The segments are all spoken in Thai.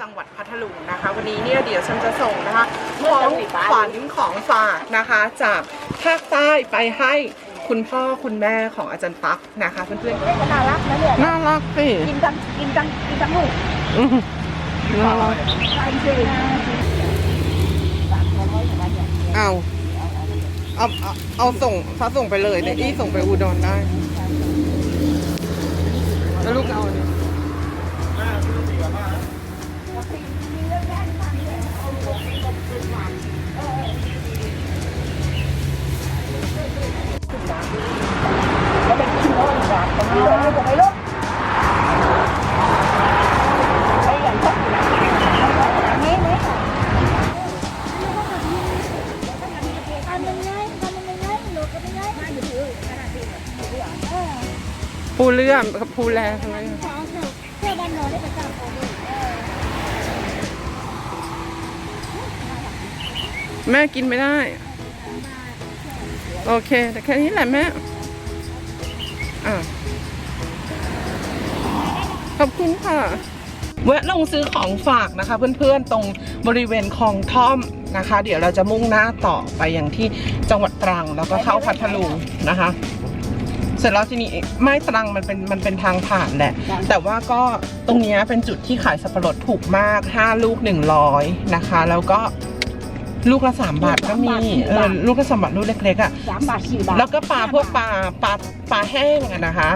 จังหวัดพัทลุงนะคะ วันนี้เนี่ยเดี๋ยวฉันจะส่งนะคะของขวัญของฝากนะคะ จากภาคใต้ไปให้คุณพ่อคุณแม่ของอาจารย์ตั๊กนะคะเพื่อนเล่นก็น่ารักนะเนี่ยๆน่ารักสิกินทั้งกินทั้งกินทั้งลูกอืมน่ารักใช่สิสามตัวร้อยอย่างไรเนี่ยเอาเอาเอาเอาส่งถ้าส่งไปเลยเดี๋ยวอี้ส่งไปอุดรได้แล้วลูกเอาอันนี้ หนูก็ไม่ได้ไม่อยู่ถือขนาดนี้เออปูเลื่อมกับปูแลทั้เถอะเพื่อบ้านนอนได้ประจำของแม่กินไม่ได้ โอเค แต่แค่นี้แหละแม่อะ ขอบคุณค่ะ แวะลงซื้อของฝากนะคะ เพื่อนๆตรงบริเวณคลองท่อมนะคะ เดี๋ยวเราจะมุ่งหน้าต่อไปอย่างที่จังหวัดตรังแล้วก็เข้าพัทลุงนะคะ เสร็จแล้วทีนี้ไม่ตรังมันเป็นมันเป็นทางผ่านแหละ แต่ว่าก็ตรงเนี้ยเป็นจุดที่ขายสับปะรดถูกมาก 5 ลูก 100 นะคะ แล้วก็ลูกละ3บาทก็มีเออลูกละสามบาทลูกเล็กๆอะสามบาทสี่บาทแล้วก็ปลาพวกปลาปลาปลาแห้งอะนะคะ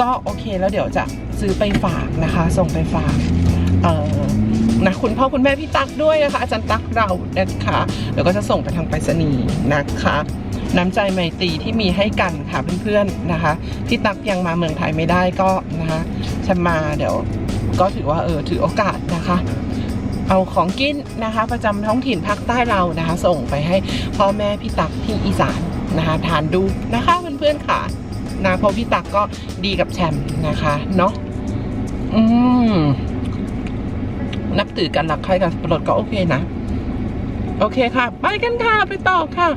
ก็โอเคแล้วเดี๋ยวจะ ซื้อไปฝากนะคะ ส่งไปฝากเออนะคุณพ่อคุณแม่พี่ตั๊กด้วยนะคะ อาจารย์ตั๊กเรานะคะเดี๋ยวก็จะส่งไปทางไปรษณีย์นะคะน้ำใจไมตรีที่มีให้กันค่ะเพื่อนๆนะคะพี่ตั๊กยังมาเมืองไทยไม่ได้ก็นะคะฉันมาเดี๋ยวก็ถือว่าเออถือโอกาสนะคะ เอาของกินนะคะ ประจำท้องถิ่นภาคใต้เรานะคะ ส่งไปให้พ่อแม่พี่ตักที่อีสานนะคะทานดูนะคะเพื่อนๆค่ะนะเพราะพี่ตักก็ดีกับแชมป์นะคะเนาะ อืม นับถือกันรักใครกันสับปะรดก็โอเคนะ โอเคค่ะ ไปกันค่ะ ไปต่อค่ะ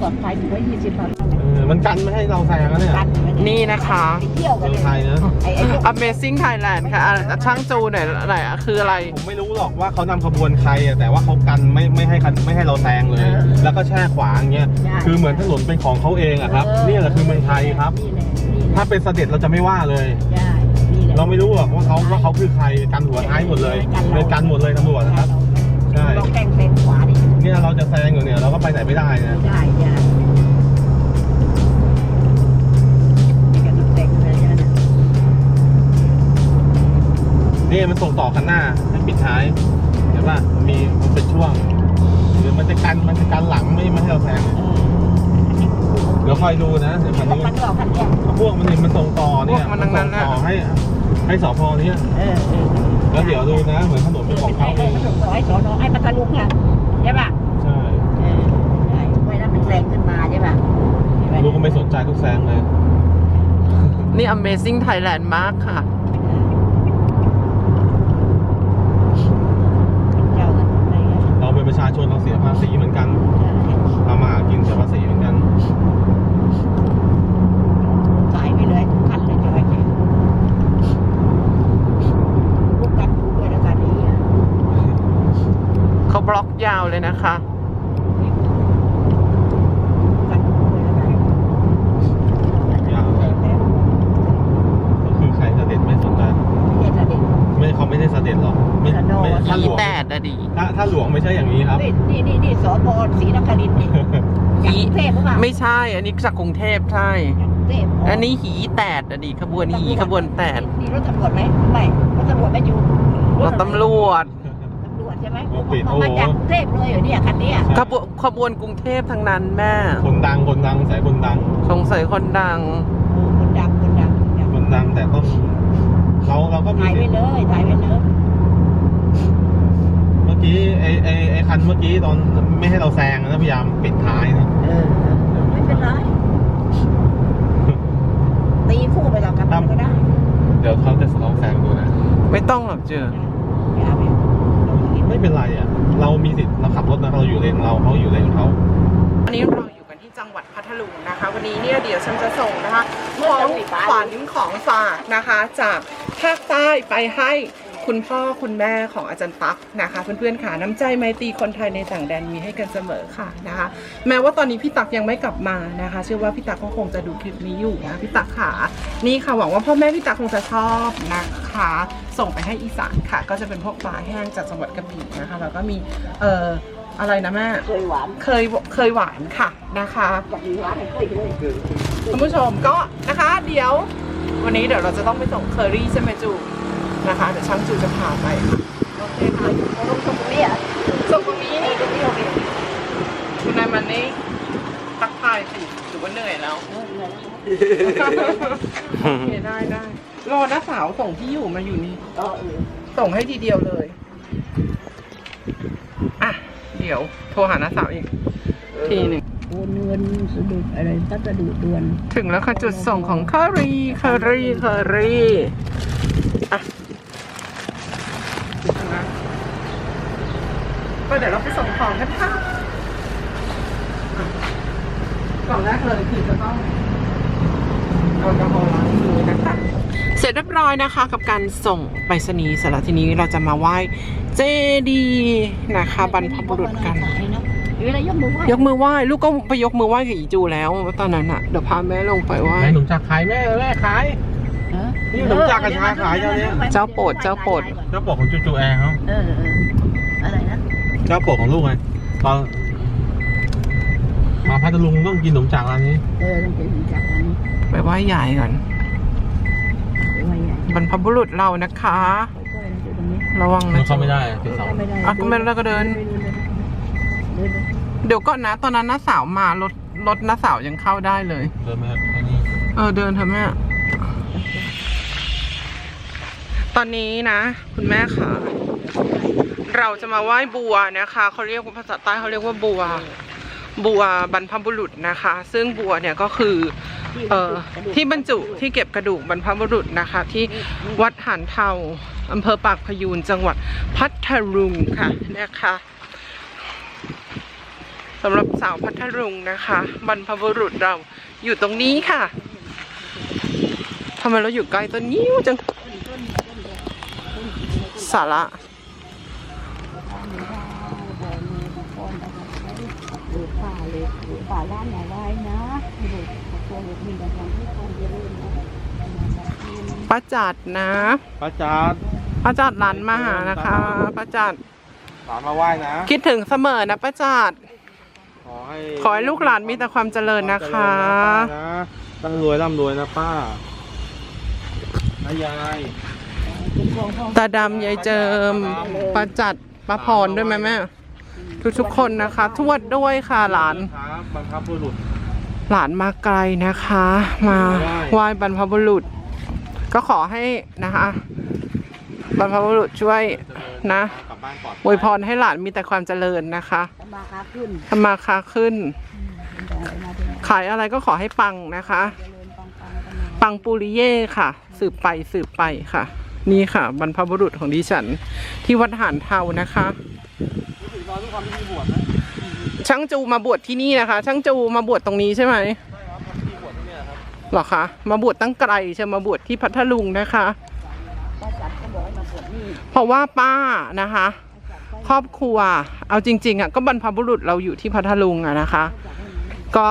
ปลอดภัยถึงไว้ยี่สิบบาทเออมันกันไม่ให้เราแซงนะเนี่ยกันนี่นะคะ ไปเที่ยวกัเมืนองเลยไทยนะ ไอ้ไอ้พวก Amazing Thailand ค่ะอะช่างจูไหนไหนอะคืออะไร ผมไม่รู้หรอกว่าเขานำขบวนใครอะแต่ว่าเขากันไม่ไม่ให้คันไม่ให้เราแซงเลยแล้วก็แช่ขวางอย่างเงี้ยคือเหมือนถนนเป็นของเขาเองอะครับนี่แหละคือเมืองไทยครับ นี่แหละนี่แหละถ้าเป็นเสด็จเราจะไม่ว่าเลย ใช่นี่แหละ เราไม่รู้หรอกว่าเขาว่าเขาคือใครกันหัวท้ายหมดเลยเป็นกันหมดเลยตำรวจนะครับใช่ลองแต่งเลนขวาดิเนี่ยเราจะแซงอยู่เนี่ยเราก็ไปไหนไม่ได้นะได้ได้นี่ก็ต้องแต่งเลยนะนี่มันส่งต่อคันหน้าให้ปิดท้ายเห็นป่ะมันมีมันเป็นช่วงหรือมันจะกันมันจะกันหลังไม่ไม่ให้เราแซงเออเดี๋ยวคอยดูนะเดี๋ยวคันแล้วนี้มันก็เอาคันเนี้ยพวกมันนี่มันส่งต่อเนี่ยพวกมันทั้งนั้นส่งต่อน่ะให้ ให้สพเนี่ยเออเออแล้วเดี๋ยวดูนะ เหมือนถนนเป็นของเขาเองไอ้สอยสอนอไอ้ปัตตาลุงอะใช่ป่ะใช่เออใช่ไว้แล้วมันแรงขึ้นมาใช่ป่ะเห็นไหม ลูกก็ไม่สนใจทุกแซงเลย นี่ Amazing Thailand มากค่ะ เจ้ากันอะไรเงี้ย เราเป็นประชาชนเราเสียภาษีเหมือนกันทำมาหากินเสียภาษีเหมือนกัน สายไปเลยทุกคันเลยจะไว้ใจลูกกันด้วยแล้วกันนี้อะ เขาบ ล็อกยาวเลยนะคะกันด้วยแล้วกันยาวเลยก็คือใครเสด็จไม่สนใจไม่ใช่เด็กไม่เขาไม่ได้เสด็จหรอกไม่ไม่ถ้าหลหีวงแตดอะดีถ้าถ้าหลวงไม่ใช่อย่างนี้ครับ นี่นี่นี่นี่สพศรีนครินทร์นี่จากกรุงเทพหรือเปล่าไม่ใช่ อันนี้จากกรุงเทพใช่ จากกรุงเทพอันนี้หีแตดอะดีขบวนหีขบวนแตดนี่รถตำรวจไหมไม่รถตำรวจไม่อยู่รถตำรวจตำรวจ ใช่ไหมรถปิดเขามาจากกรุงเทพเลยเหรอเนี่ยคันเนี้ยขบวนขบวนกรุงเทพทั้งนั้นแม่ คนดังคนดังสายคนดัง สงสัยคนดัง โอ้คนดังคนดังคนดังคนดังแต่ต้องเราเราก็มีถ่ายสิไว้ทธิ์เลยถ่ายไว้เลยเมื่อกี้ไอไอไอคันเมื่อกี้ตอนไม่ให้เราแซงนะพยายามปิดท้ายนะเออไม่เป็นไรตีคู่ไปกับกันก็ได้เดี๋ยวเขาจะลองแซงดูนะไม่ต้องหรอกเจออย่าไปไม่ เป็นไรอะ เรามีสิทธิ์เราขับรถนะเราอยู่เลนเราเขาอยู่เลนเขาอันนี้เราอยู่กันที่จังหวัดพัทลุงนะคะ วันนี้เนี่ยเดี๋ยวฉันจะส่งนะคะของฝันของฝากนะคะ จากภาคใต้ไปให้ คุณพ่อคุณแม่ของอาจารย์ตั๊กนะคะเพื่อนๆค่ะน้ำใจไมตรีคนไทยในต่างแดนมีให้กันเสมอค่ะนะคะ แม้ว่าตอนนี้พี่ตั๊กยังไม่กลับมานะคะ เชื่อว่าพี่ตั๊กก็คงจะดูคลิปนี้อยู่นะพี่ตั๊กค่ะนี่ค่ะหวังว่าพ่อแม่พี่ตั๊กคงจะชอบนะคะ ส่งไปให้อีสานค่ะ ก็จะเป็นพวกปลาแห้งจากจังหวัดกระบี่นะคะแล้วก็มีเอ่ออะไรนะแม่ เคยหวาน เคย เคยหวานค่ะนะคะอยากมีหวานให้เคยเลยคุณผู้ชมก็นะคะ เดี๋ยว วันนี้เดี๋ยวเราจะต้องไปส่งเคอรี่ใช่ไหมจู นะคะเดี๋ยวช่างจูจะพาไปโอเคค่ะเราลงตรงนี้อะส่งตรงนี้นี่ตรงนี้โอเคคุณนายมันนี่ทักทายสิหรือว่าเหนื่อยแล้วเออเหนื่อยโอเคได้ได้รอน้าสาวส่งที่อยู่มาอยู่นี่ก็เออส่งให้ทีเดียวเลยอะเดี๋ยวโทรหาน้าสาวอีกทีหนึ่งโอนเงินสะดุดอะไรพัสดุด่วน ถึงแล้วค่ะจุดส่งของเคอรี่เคอรี่เคอรี่อะนะก็ เดี๋ยวเราไปส่งของกันค่ะอะก่อนแรกเลยคือจะต้องแอลกอฮอล์ล้างมือนะคะเสร็จเรียบร้อยนะคะ กับการส่งไปรษณีย์เสร็จแล้วทีนี้เราจะมาไหว้เจดีย์นะคะบรรพบุรุษกัน หรืออะไรยกมือไหว้ยกมือไหว้ลูกก็ไปยกมือไหว้กับอีจูแล้วตอนนั้นอะเดี๋ยวพาแม่ลงไปไหว้แม่หนุ่มจักรขายแม่แม่ขายเออนี่ขนมจากกระชาขายเจ้าเนี้ยเจ้าโปรดเจ้าโปรดเจ้าปกของจูจูแอร์เขาเออเอออะไรนะ เจ้าปกของลูกไงตอนมาพัทลุงต้องกินขนมจากร้านนี้ เออต้องเป็นจากอันนี้ไปไหว้ยายก่อน ไปไว้ใหญ่บรรพบุรุษเรานะคะ ค่อยๆนะอยู่ตรงนี้ระวังมันะนเข้าไม่ได้ติดเสาเข้าไม่ได้อะก็ไม่ได้ก็เดินเดินเลยเดี๋ยวก่อนนะตอนนั้นน้าสาวมารถรถน้าสาวยังเข้าได้เลย เดินมาไอ้นี่เออเดินเถอะแม่ ตอนนี้นะ คุณแม่ค่ะ เราจะมาไหว้บัวนะคะเขาเรียกว่าภาษาใต้เขาเรียกว่าบัว บัวบรรพบุรุษนะคะ ซึ่งบัวเนี่ยก็คือเอ่อที่บรรจุที่เก็บกระดูกบรรพบุรุษนะคะ ที่วัดหานเทาอำเภอปากพยูนจังหวัดพัทลุงค่ะนะคะสำหรับสาวพัทลุงนะคะ บรรพบุรุษเราอยู่ตรงนี้ค่ะทำไมเราอยู่ใกล้ต้นนิ้วจังสาระ หรือ ป่าเลยหรือป่าล้านอย่าไว้นะหรือตัวหรือมีแต่ความที่ความเจริญนะป้าจัดนะพระจัดป้าจัดหลานมาหานะคะป้าจัดสามมาไหว้นะคิดถึงเสมอนะป้าจัดขอให้ขอให้ลูกหลานมีแต่ความเจริญนะคะนะร่ำรวยร่ำรวยนะป้านะยายตาดำยายเจิมป้าจัดป้าพรด้วยไหมแม่ ทุกทุกๆคนนะคะ ทวดด้วยค่ะหลาน ครับบังคับบุรุษหลานมาไกลนะคะ มาไหว้บรรพบุรุษ ก็ขอให้นะคะ บรรพบุรุษช่วยนะกลับบ้านปลอดอวยพรให้หลานมีแต่ความเจริญนะคะจะมาค้าขึ้นทำมาค้าขึ้นจะอะไรมาถึงขายอะไรก็ขอให้ปังนะคะ เจริญปังปังกันมาปังปุริเย่ค่ะ สืบไปสืบไปค่ะ นี่ค่ะ บรรพบุรุษของดิฉัน ที่วัดหานเทานะคะ รู้สึกตอนทุกความที่มีบวชนะช่างจูมาบวชที่นี่นะคะ ช่างจูมาบวชตรงนี้ใช่ไหมใช่ครับทำที่บวชที่เนี่ยครับเหรอคะมาบวชตั้งไกลใช่ไหมมาบวชที่พัทลุงนะคะ ป้าจัดก็บอกให้มาปวดนี่เพราะว่าป้านะคะ ครอบครัว เอาจริง ๆอะก็บรรพบุรุษเราอยู่ที่พัทลุงอะนะคะ ก็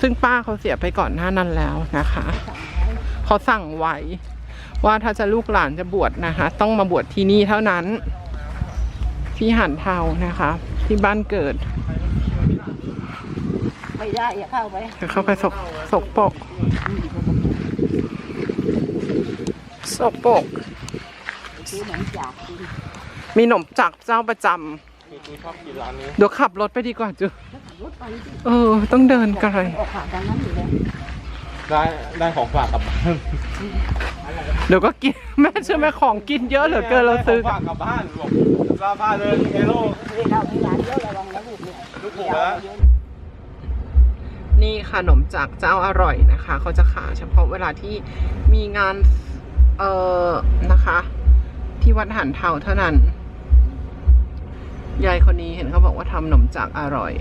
ซึ่งป้าเขาเสียไปก่อนหน้านั้นแล้วนะคะเขาสั่งไว้ว่าถ้าจะลูกหลานจะบวชนะคะ ต้องมาบวชที่นี่เท่านั้น ที่หันเทานะคะ ที่บ้านเกิด ไม่ได้อย่าเข้าไปเดี๋ยวเข้าไปสกสกปรกสกปรกซื้อหนังจากกินมีหนมจากเจ้าประจำคือคือชอบกินร้านนี้เดี๋ยวขับรถไปดีกว่าจูแล้วขับรถไปสิเออ ต้องเดินไกลออกผ่านทางนั้นอยู่แล้ว ได้ได้ของฝากกลับบ้านเดี๋ยวก็กิน แม่เชื่อไหมของกินเยอะเหลือเกินเราซื้อ ได้ของฝากกลับบ้านบอกลาบ้านเลยเอโร่นี่เรามีร้านเยอะระวังนะลูกเนี่ยลูกหมูแล้วนี่ขนมจากเจ้าอร่อยนะคะ เขาจะขายเฉพาะเวลาที่มีงานเอ่อนะคะ ที่วัดหันเทาเท่านั้น ยายคนนี้เห็นเขาบอกว่าทำขนมจากอร่อย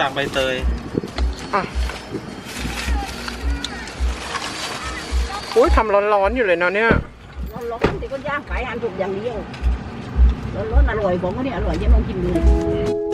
จากใบเตยอะอุ้ยทำร้อนๆอยู่เลยนะเนี่ยร้อนๆที่ก็ย่างขายอันถูกอย่างเดียวร้อนๆอร่อยบอกว่าเนี่ยอร่อยยังลองกินดู